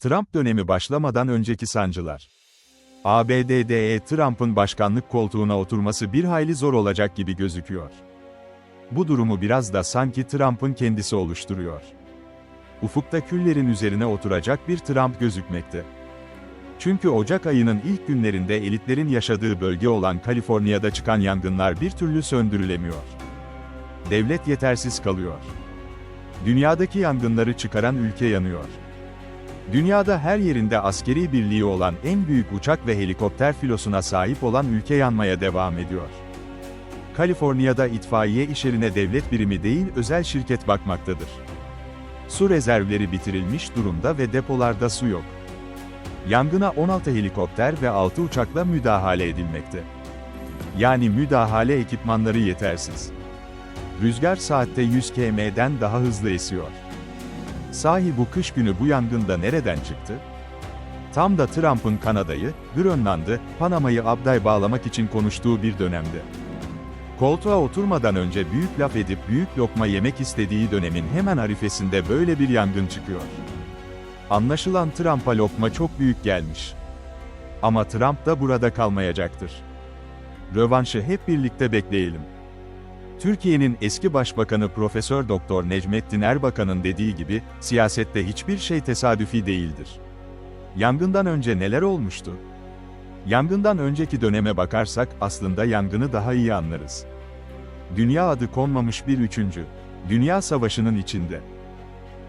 Trump dönemi başlamadan önceki sancılar. ABD'de Trump'ın başkanlık koltuğuna oturması bir hayli zor olacak gibi gözüküyor. Bu durumu biraz da sanki Trump'ın kendisi oluşturuyor. Ufukta küllerin üzerine oturacak bir Trump gözükmekte. Çünkü Ocak ayının ilk günlerinde elitlerin yaşadığı bölge olan Kaliforniya'da çıkan yangınlar bir türlü söndürülemiyor. Devlet yetersiz kalıyor. Dünyadaki yangınları çıkaran ülke yanıyor. Dünyada her yerinde askeri birliği olan en büyük uçak ve helikopter filosuna sahip olan ülke yanmaya devam ediyor. Kaliforniya'da itfaiye işlerine devlet birimi değil özel şirket bakmaktadır. Su rezervleri bitirilmiş durumda ve depolarda su yok. Yangına 16 helikopter ve 6 uçakla müdahale edilmekte. Yani müdahale ekipmanları yetersiz. Rüzgar saatte 100 km'den daha hızlı esiyor. Sahi bu kış günü bu yangında nereden çıktı? Tam da Trump'ın Kanada'yı, Grönland'ı, Panama'yı abday bağlamak için konuştuğu bir dönemde. Koltuğa oturmadan önce büyük laf edip büyük lokma yemek istediği dönemin hemen arifesinde böyle bir yangın çıkıyor. Anlaşılan Trump'a lokma çok büyük gelmiş. Ama Trump da burada kalmayacaktır. Rövanşı hep birlikte bekleyelim. Türkiye'nin eski başbakanı Profesör Doktor Necmettin Erbakan'ın dediği gibi, siyasette hiçbir şey tesadüfi değildir. Yangından önce neler olmuştu? Yangından önceki döneme bakarsak aslında yangını daha iyi anlarız. Dünya adı konmamış bir üçüncü, Dünya Savaşı'nın içinde.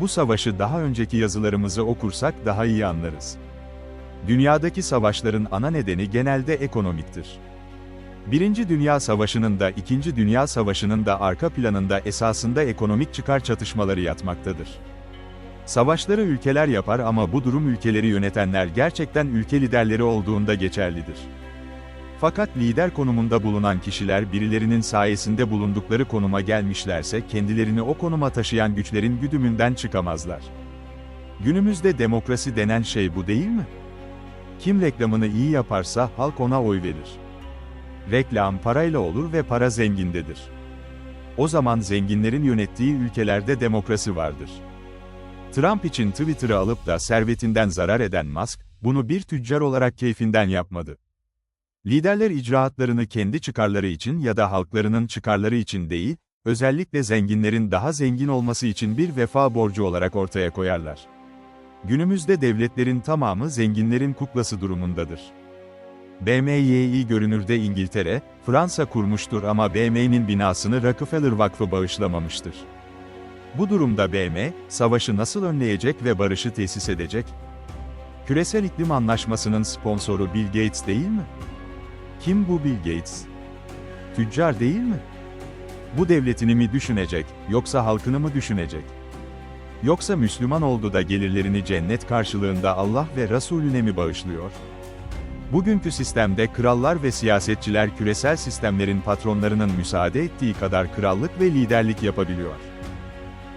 Bu savaşı daha önceki yazılarımızı okursak daha iyi anlarız. Dünyadaki savaşların ana nedeni genelde ekonomiktir. Birinci Dünya Savaşı'nın da İkinci Dünya Savaşı'nın da arka planında esasında ekonomik çıkar çatışmaları yatmaktadır. Savaşları ülkeler yapar ama bu durum ülkeleri yönetenler gerçekten ülke liderleri olduğunda geçerlidir. Fakat lider konumunda bulunan kişiler birilerinin sayesinde bulundukları konuma gelmişlerse kendilerini o konuma taşıyan güçlerin güdümünden çıkamazlar. Günümüzde demokrasi denen şey bu değil mi? Kim reklamını iyi yaparsa halk ona oy verir. Reklam parayla olur ve para zengindedir. O zaman zenginlerin yönettiği ülkelerde demokrasi vardır. Trump için Twitter'ı alıp da servetinden zarar eden Musk, bunu bir tüccar olarak keyfinden yapmadı. Liderler icraatlarını kendi çıkarları için ya da halklarının çıkarları için değil, özellikle zenginlerin daha zengin olması için bir vefa borcu olarak ortaya koyarlar. Günümüzde devletlerin tamamı zenginlerin kuklası durumundadır. BMY'yi görünürde İngiltere, Fransa kurmuştur ama BM'nin binasını Rockefeller Vakfı bağışlamamıştır. Bu durumda BM, savaşı nasıl önleyecek ve barışı tesis edecek? Küresel İklim Anlaşması'nın sponsoru Bill Gates değil mi? Kim bu Bill Gates? Tüccar değil mi? Bu devletini mi düşünecek, yoksa halkını mı düşünecek? Yoksa Müslüman oldu da gelirlerini cennet karşılığında Allah ve Resulüne mi bağışlıyor? Bugünkü sistemde krallar ve siyasetçiler küresel sistemlerin patronlarının müsaade ettiği kadar krallık ve liderlik yapabiliyor.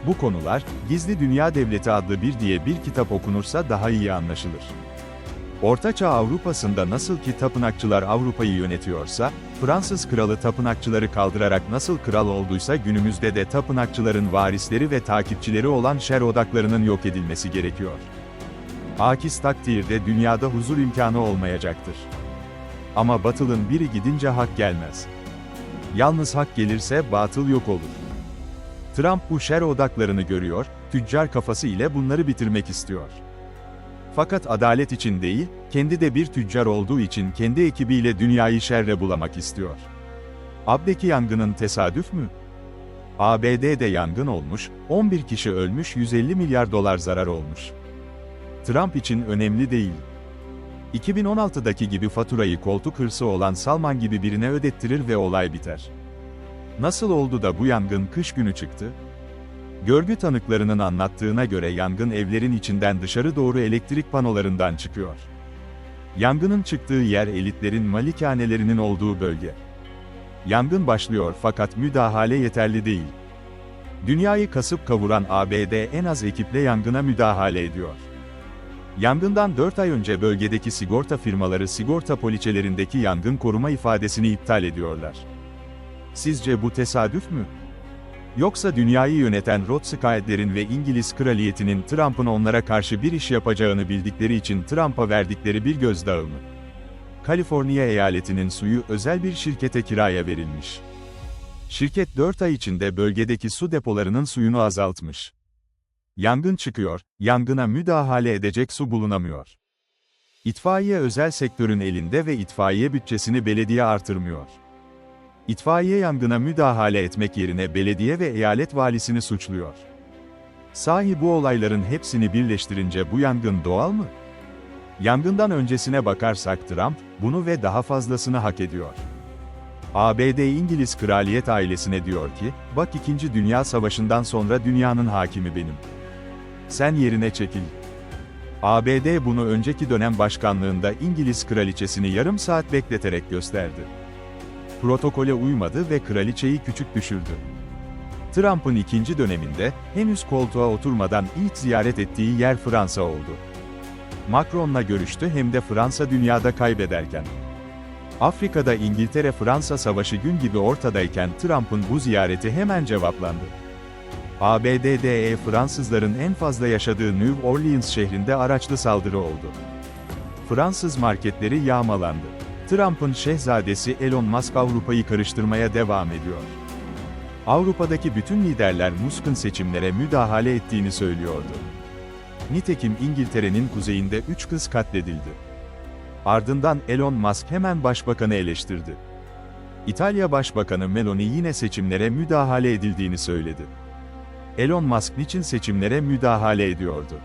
Bu konular, Gizli Dünya Devleti adlı bir diye bir kitap okunursa daha iyi anlaşılır. Ortaçağ Avrupa'sında nasıl ki tapınakçılar Avrupa'yı yönetiyorsa, Fransız kralı tapınakçıları kaldırarak nasıl kral olduysa günümüzde de tapınakçıların varisleri ve takipçileri olan şer odaklarının yok edilmesi gerekiyor. Akis takdirde dünyada huzur imkanı olmayacaktır. Ama batılın biri gidince hak gelmez. Yalnız hak gelirse batıl yok olur. Trump bu şer odaklarını görüyor, tüccar kafası ile bunları bitirmek istiyor. Fakat adalet için değil, kendi de bir tüccar olduğu için kendi ekibiyle dünyayı şerre bulamak istiyor. Abdeki yangının tesadüf mü? ABD'de yangın olmuş, 11 kişi ölmüş 150 milyar dolar zarar olmuş. Trump için önemli değil. 2016'daki gibi faturayı koltuk hırsı olan Salman gibi birine ödettirir ve olay biter. Nasıl oldu da bu yangın kış günü çıktı? Görgü tanıklarının anlattığına göre yangın evlerin içinden dışarı doğru elektrik panolarından çıkıyor. Yangının çıktığı yer elitlerin malikanelerinin olduğu bölge. Yangın başlıyor fakat müdahale yeterli değil. Dünyayı kasıp kavuran ABD en az ekiple yangına müdahale ediyor. Yangından 4 ay önce bölgedeki sigorta firmaları sigorta poliçelerindeki yangın koruma ifadesini iptal ediyorlar. Sizce bu tesadüf mü? Yoksa dünyayı yöneten Rothschild'lerin ve İngiliz kraliyetinin Trump'ın onlara karşı bir iş yapacağını bildikleri için Trump'a verdikleri bir gözdağı mı? Kaliforniya eyaletinin suyu özel bir şirkete kiraya verilmiş. Şirket 4 ay içinde bölgedeki su depolarının suyunu azaltmış. Yangın çıkıyor, yangına müdahale edecek su bulunamıyor. İtfaiye özel sektörün elinde ve itfaiye bütçesini belediye artırmıyor. İtfaiye yangına müdahale etmek yerine belediye ve eyalet valisini suçluyor. Sahi bu olayların hepsini birleştirince bu yangın doğal mı? Yangından öncesine bakarsak Trump, bunu ve daha fazlasını hak ediyor. ABD İngiliz kraliyet ailesine diyor ki, bak 2. Dünya Savaşı'ndan sonra dünyanın hakimi benim. Sen yerine çekil. ABD bunu önceki dönem başkanlığında İngiliz kraliçesini yarım saat bekleterek gösterdi. Protokole uymadı ve kraliçeyi küçük düşürdü. Trump'ın ikinci döneminde, henüz koltuğa oturmadan ilk ziyaret ettiği yer Fransa oldu. Macron'la görüştü hem de Fransa dünyada kaybederken. Afrika'da İngiltere-Fransa savaşı gün gibi ortadayken Trump'ın bu ziyareti hemen cevaplandı. ABD'de Fransızların en fazla yaşadığı New Orleans şehrinde araçlı saldırı oldu. Fransız marketleri yağmalandı. Trump'ın şehzadesi Elon Musk Avrupa'yı karıştırmaya devam ediyor. Avrupa'daki bütün liderler Musk'ın seçimlere müdahale ettiğini söylüyordu. Nitekim İngiltere'nin kuzeyinde 3 kız katledildi. Ardından Elon Musk hemen başbakanı eleştirdi. İtalya Başbakanı Meloni yine seçimlere müdahale edildiğini söyledi. Elon Musk niçin seçimlere müdahale ediyordu?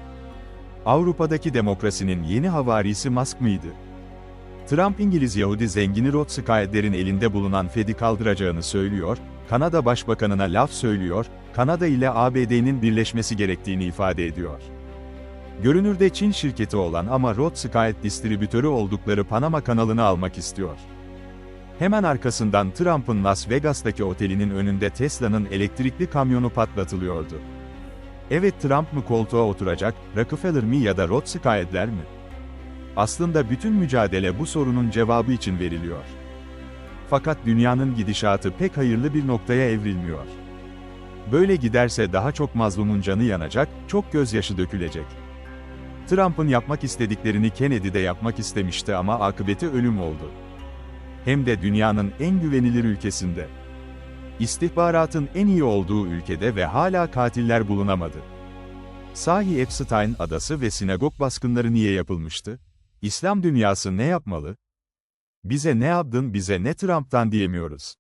Avrupa'daki demokrasinin yeni havarisi Musk mıydı? Trump İngiliz Yahudi zengini Rothschild'lerin elinde bulunan Fed'i kaldıracağını söylüyor, Kanada Başbakanına laf söylüyor, Kanada ile ABD'nin birleşmesi gerektiğini ifade ediyor. Görünürde Çin şirketi olan ama Rothschild distribütörü oldukları Panama kanalını almak istiyor. Hemen arkasından Trump'ın Las Vegas'taki otelinin önünde Tesla'nın elektrikli kamyonu patlatılıyordu. Evet Trump mı koltuğa oturacak, Rockefeller mi ya da Rothschild'ler mi? Aslında bütün mücadele bu sorunun cevabı için veriliyor. Fakat dünyanın gidişatı pek hayırlı bir noktaya evrilmiyor. Böyle giderse daha çok mazlumun canı yanacak, çok gözyaşı dökülecek. Trump'ın yapmak istediklerini Kennedy de yapmak istemişti ama akıbeti ölüm oldu. Hem de dünyanın en güvenilir ülkesinde. İstihbaratın en iyi olduğu ülkede ve hala katiller bulunamadı. Sahi Epstein adası ve sinagog baskınları niye yapılmıştı? İslam dünyası ne yapmalı? Bize ne yaptın bize ne Trump'tan diyemiyoruz.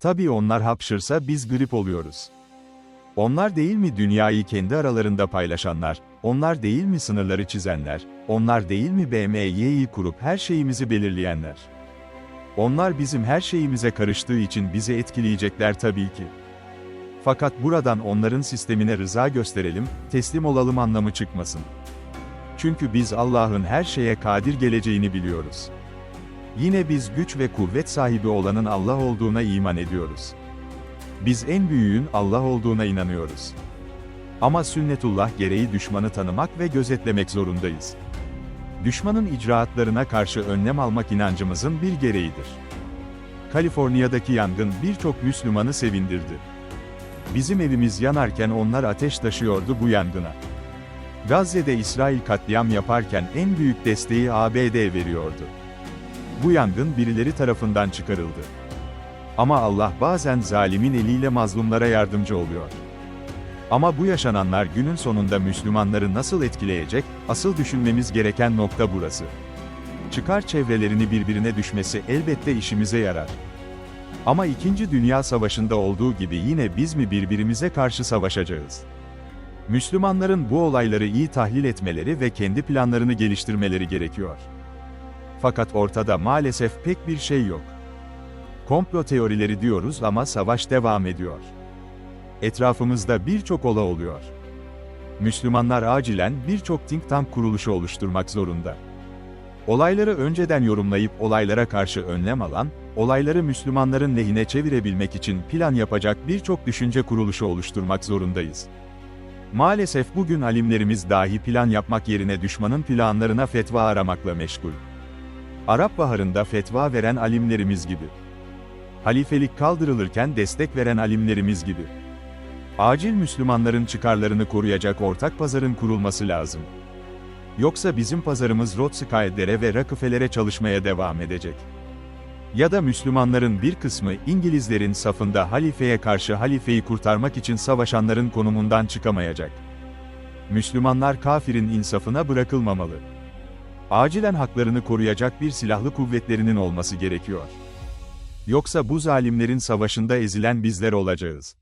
Tabii onlar hapşırsa biz grip oluyoruz. Onlar değil mi dünyayı kendi aralarında paylaşanlar, onlar değil mi sınırları çizenler, onlar değil mi BMY'yi kurup her şeyimizi belirleyenler? Onlar bizim her şeyimize karıştığı için bizi etkileyecekler tabii ki. Fakat buradan onların sistemine rıza gösterelim, teslim olalım anlamı çıkmasın. Çünkü biz Allah'ın her şeye kadir geleceğini biliyoruz. Yine biz güç ve kuvvet sahibi olanın Allah olduğuna iman ediyoruz. Biz en büyüğün Allah olduğuna inanıyoruz. Ama sünnetullah gereği düşmanı tanımak ve gözetlemek zorundayız. Düşmanın icraatlarına karşı önlem almak inancımızın bir gereğidir. Kaliforniya'daki yangın birçok Müslümanı sevindirdi. Bizim evimiz yanarken onlar ateş taşıyordu bu yangına. Gazze'de İsrail katliam yaparken en büyük desteği ABD veriyordu. Bu yangın birileri tarafından çıkarıldı. Ama Allah bazen zalimin eliyle mazlumlara yardımcı oluyor. Ama bu yaşananlar günün sonunda Müslümanları nasıl etkileyecek, asıl düşünmemiz gereken nokta burası. Çıkar çevrelerini birbirine düşmesi elbette işimize yarar. Ama 2. Dünya Savaşı'nda olduğu gibi yine biz mi birbirimize karşı savaşacağız? Müslümanların bu olayları iyi tahlil etmeleri ve kendi planlarını geliştirmeleri gerekiyor. Fakat ortada maalesef pek bir şey yok. Komplo teorileri diyoruz ama savaş devam ediyor. Etrafımızda birçok ola oluyor. Müslümanlar acilen birçok think tank kuruluşu oluşturmak zorunda. Olayları önceden yorumlayıp olaylara karşı önlem alan, olayları Müslümanların lehine çevirebilmek için plan yapacak birçok düşünce kuruluşu oluşturmak zorundayız. Maalesef bugün alimlerimiz dahi plan yapmak yerine düşmanın planlarına fetva aramakla meşgul. Arap Baharı'nda fetva veren alimlerimiz gibi. halifelik kaldırılırken destek veren alimlerimiz gibi. Acil Müslümanların çıkarlarını koruyacak ortak pazarın kurulması lazım. Yoksa bizim pazarımız Rothschild'lere ve Rockefeller'e çalışmaya devam edecek. Ya da Müslümanların bir kısmı İngilizlerin safında halifeye karşı halifeyi kurtarmak için savaşanların konumundan çıkamayacak. Müslümanlar kafirin insafına bırakılmamalı. Acilen haklarını koruyacak bir silahlı kuvvetlerinin olması gerekiyor. Yoksa bu zalimlerin savaşında ezilen bizler olacağız.